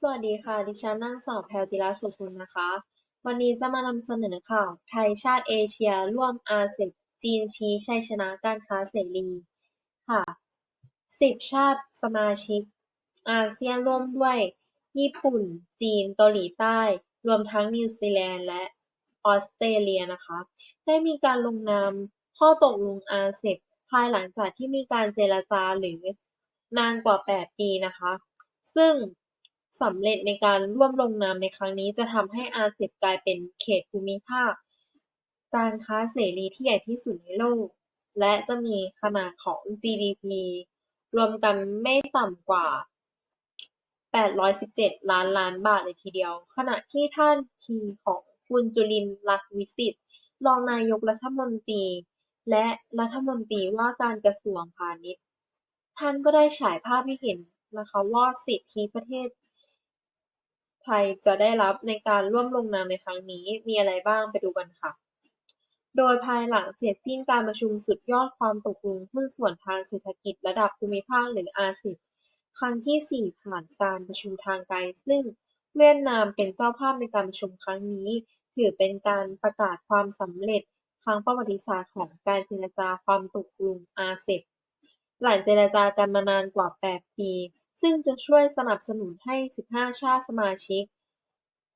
สวัสดีค่ะ ดิฉันนางสาวแพรวติราสุคุณนะคะ วันนี้จะมานำเสนอข่าวไทยชาติเอเชีย ร่วมอาเซียนจีนชี้ชัยชนะการค้าเสรีค่ะสิบชาติสมาชิก อาเซียนร่วมด้วย ญี่ปุ่น จีน เกาหลีใต้ รวมทั้งนิวซีแลนด์และออสเตรเลียนะคะ ได้มีการลงนามข้อตกลงอาเซปภายหลังจากที่มีการเจรจาหรือนานกว่า 8 ปีนะคะ ซึ่ง สำเร็จในการร่วมลงนามในครั้งนี้จะทำให้อาเซปกลายเป็นเขตภูมิภาคการค้าเสรีที่ใหญ่ที่สุดในโลก และจะมีขนาดของ GDP รวมกันไม่ต่ำกว่า 817 ล้านล้านบาทเลยทีเดียว ขณะที่ท่านทีของคุณจุลินลักษณ์วิสิทธิ์รองนายกรัฐมนตรี และรัฐมนตรีว่าการกระทรวงพาณิชย์ ท่านก็ได้ฉายภาพให้เห็นนะคะว่าสิทธิประเทศ ไทยจะได้รับในการร่วมลงนามในครั้งนี้มีอะไรบ้างไปดูกันค่ะ โดยภายหลังเสร็จสิ้นการประชุมสุดยอดความตกลงหุ้นส่วนทางเศรษฐกิจระดับภูมิภาคหรืออาเซียนครั้งที่ 4 ผ่านการประชุมทางไกล ซึ่งเวียดนามเป็นเจ้าภาพในการประชุมครั้งนี้ ถือเป็นการประกาศความสำเร็จครั้งประวัติศาสตร์ของการเจรจาความตกลงอาเซียนหลังเจรจากันมานานกว่า 8 ปี ซึ่งจะช่วยสนับสนุนให้ 15 ชาติสมาชิก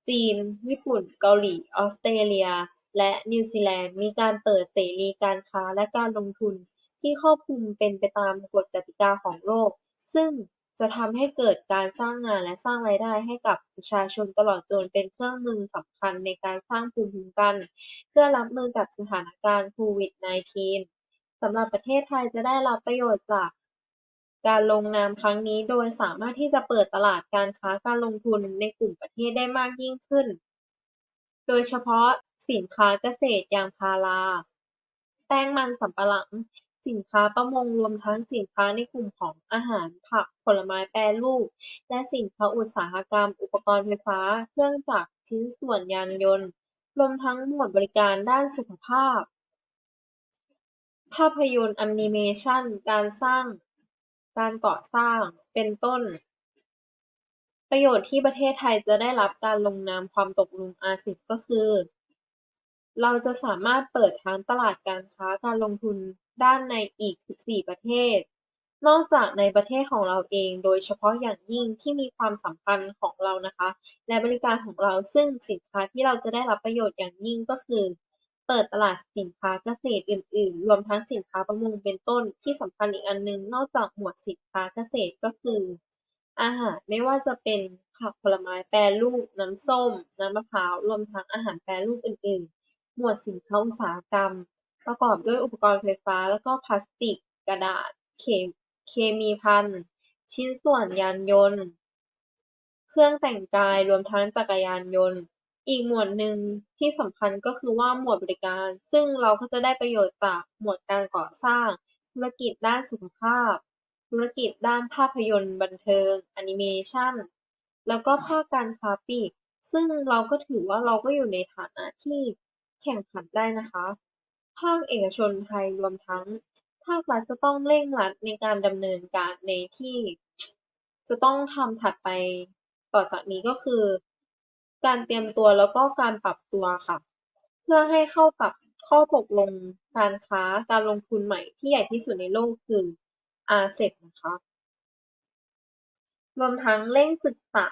จีน ญี่ปุ่น เกาหลี ออสเตรเลีย และนิวซีแลนด์ มีการเปิดเสรีการค้าและการลงทุนที่ครอบคลุมเป็นไปตามกฎกติกาของโลก ซึ่งจะทำให้เกิดการสร้างงานและสร้างรายได้ให้กับประชาชนตลอดจนเป็นเครื่องมือสำคัญในการสร้างภูมิคุ้มกัน เพื่อรับมือกับสถานการณ์โควิด -19 สำหรับประเทศไทยจะได้รับประโยชน์จาก การลงนามครั้งนี้โดยสามารถที่จะเปิดตลาดการค้าการลงทุนในกลุ่มประเทศได้มากยิ่งขึ้น โดยเฉพาะสินค้าเกษตรอย่างพารา แป้งมันสำปะหลัง สินค้าประมงรวมทั้งสินค้าในกลุ่มของอาหาร ผัก ผลไม้แปรรูป และสินค้าอุตสาหกรรม อุปกรณ์ไฟฟ้า เครื่องจักร ชิ้นส่วนยานยนต์ รวมทั้งหมวดบริการด้านสุขภาพ ภาพยนตร์แอนิเมชัน การสร้าง การก่อสร้าง เป็นต้น ประโยชน์ที่ประเทศไทยจะได้รับการลงนามความตกลงอาเซียนก็คือ เราจะสามารถเปิดทั้งตลาดการค้าการลงทุนด้านในอีก 14 ประเทศ นอกจากในประเทศของเราเอง โดยเฉพาะอย่างยิ่งที่มีความสำคัญของเรานะคะ และบริการของเรา ซึ่งสินค้าที่เราจะได้รับประโยชน์อย่างยิ่งก็คือ เปิดตลาดสินค้าเกษตรอื่น ๆ รวมทั้งสินค้าประมงเป็นต้น ที่สำคัญอีกอันนึง นอกจากหมวดสินค้าเกษตรก็คือ อาหารไม่ว่าจะเป็นผักผลไม้แปรรูป น้ำส้ม น้ำมะพร้าว รวมทั้งอาหารแปรรูปอื่น ๆ หมวดสินค้าอุตสาหกรรม ประกอบด้วยอุปกรณ์ไฟฟ้า แล้วก็พลาสติก กระดาษ เคเคมีภัณฑ์ ชิ้นส่วนยานยนต์ เครื่องแต่งกาย รวมทั้งจักรยานยนต์ อีกหมวดหนึ่งที่สำคัญก็คือว่าหมวดบริการ ซึ่งเราก็จะได้ประโยชน์จากหมวดการก่อสร้าง ธุรกิจด้านสุขภาพ ธุรกิจด้านภาพยนตร์ บันเทิง แอนิเมชัน แล้วก็ภาคการค้าปลีก ซึ่งเราก็ถือว่าเราก็อยู่ในฐานะที่แข่งขันได้นะคะ ภาคเอกชนไทยรวมทั้ง ภาครัฐจะต้องเร่งรัดในการดำเนินการในที่ จะต้องทำถัดไปต่อจากนี้ก็คือ การเตรียมตัวแล้วก็การปรับตัวค่ะ เพื่อให้เข้ากับข้อตกลงการค้าการลงทุนใหม่ที่ใหญ่ที่สุดในโลกคืออาเซนะคะรวมทั้งเร่งศึกษา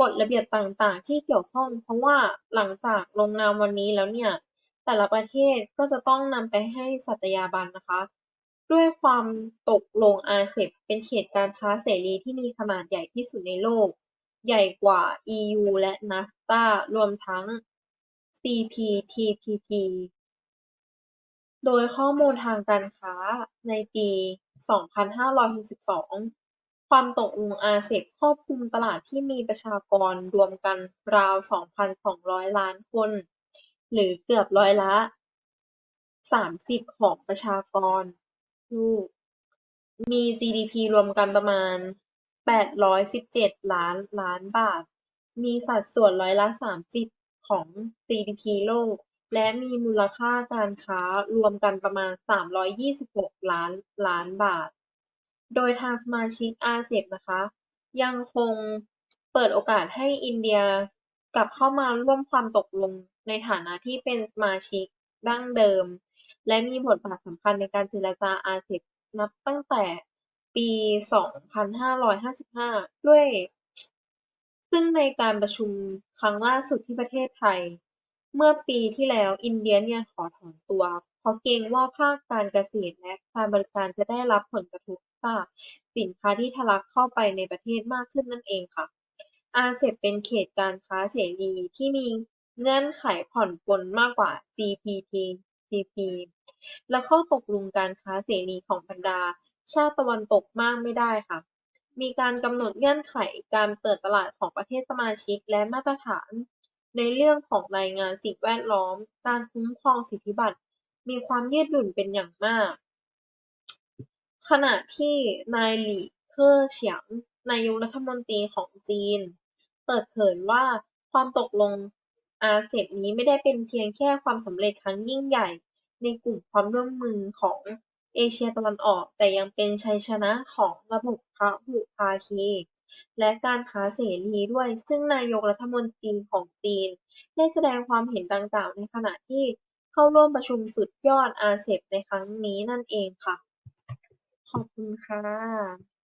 กฎระเบียบต่างๆ ที่เกี่ยวข้อง เพราะว่าหลังจากลงนามวันนี้แล้วเนี่ย แต่ละประเทศก็จะต้องนำไปให้สัตยาบันนะคะ ด้วยความตกลงอาเซปเป็นเขตการค้าเสรีที่มีขนาดใหญ่ที่สุดในโลก ใหญ่กว่าอียูและนัฟตารวมทั้งซีพีทีพีพีโดยข้อมูลทางการค้าในปี 2562 ความตกลงอาเซปครอบคลุมตลาดที่มีประชากรรวมกันราว 2,200 ล้านคน หรือเกือบร้อยละ 30 ของประชากรโลกมีจีดีพีรวมกันประมาณ 817ล้านล้านบาท มีสัดส่วนร้อยละ30ของจีดีพีโลก และมีมูลค่าการค้ารวมกันประมาณ 326 ล้านล้านบาท โดยทางสมาชิกอาเซปนะคะ ยังคงเปิดโอกาสให้อินเดียกลับเข้ามาร่วมความตกลงในฐานะที่เป็นสมาชิกดั้งเดิม และมีบทบาทสำคัญในการเจรจาอาเซียนนับตั้งแต่ ปี2555ด้วย ซึ่งในการประชุมครั้งล่าสุดที่ประเทศไทย เมื่อปีที่แล้วอินเดียเนี่ยขอถอนตัว เพราะเกรงว่าภาคการเกษตรและการบริการจะได้รับผลกระทบจากสินค้าที่ทะลักเข้าไปในประเทศมากขึ้นนั่นเองค่ะ อาเซียนเป็นเขตการค้าเสรีที่มีเงื่อนไขผ่อนปลนมากกว่า CPTPP และข้อตกลงการค้าเสรีของบรรดา ชาติตะวันตกมากไม่ได้ค่ะ มีการกำหนดเงื่อนไขการเปิดตลาดของประเทศสมาชิก และมาตรฐานในเรื่องของรายงานสิ่งแวดล้อม การคุ้มครองสิทธิบัตร มีความยืดหยุ่นเป็นอย่างมาก ขณะที่นายหลี่เค่อเฉียงนายกรัฐมนตรีของจีน เปิดเผยว่าความตกลงอาเซียนนี้ไม่ได้เป็นเพียงแค่ความสำเร็จครั้งยิ่งใหญ่ ในกลุ่มความร่วมมือของ เอเชียตะวันออก แต่ยังเป็นชัยชนะของระบบพหุภาคีและการค้าเสรีด้วย ซึ่งนายกรัฐมนตรีของจีน ได้แสดงความเห็นต่าวในขณะที่เข้าร่วมประชุมสุดยอดอาเซียนในครั้งนี้นั่นเองค่ะ ขอบคุณค่ะ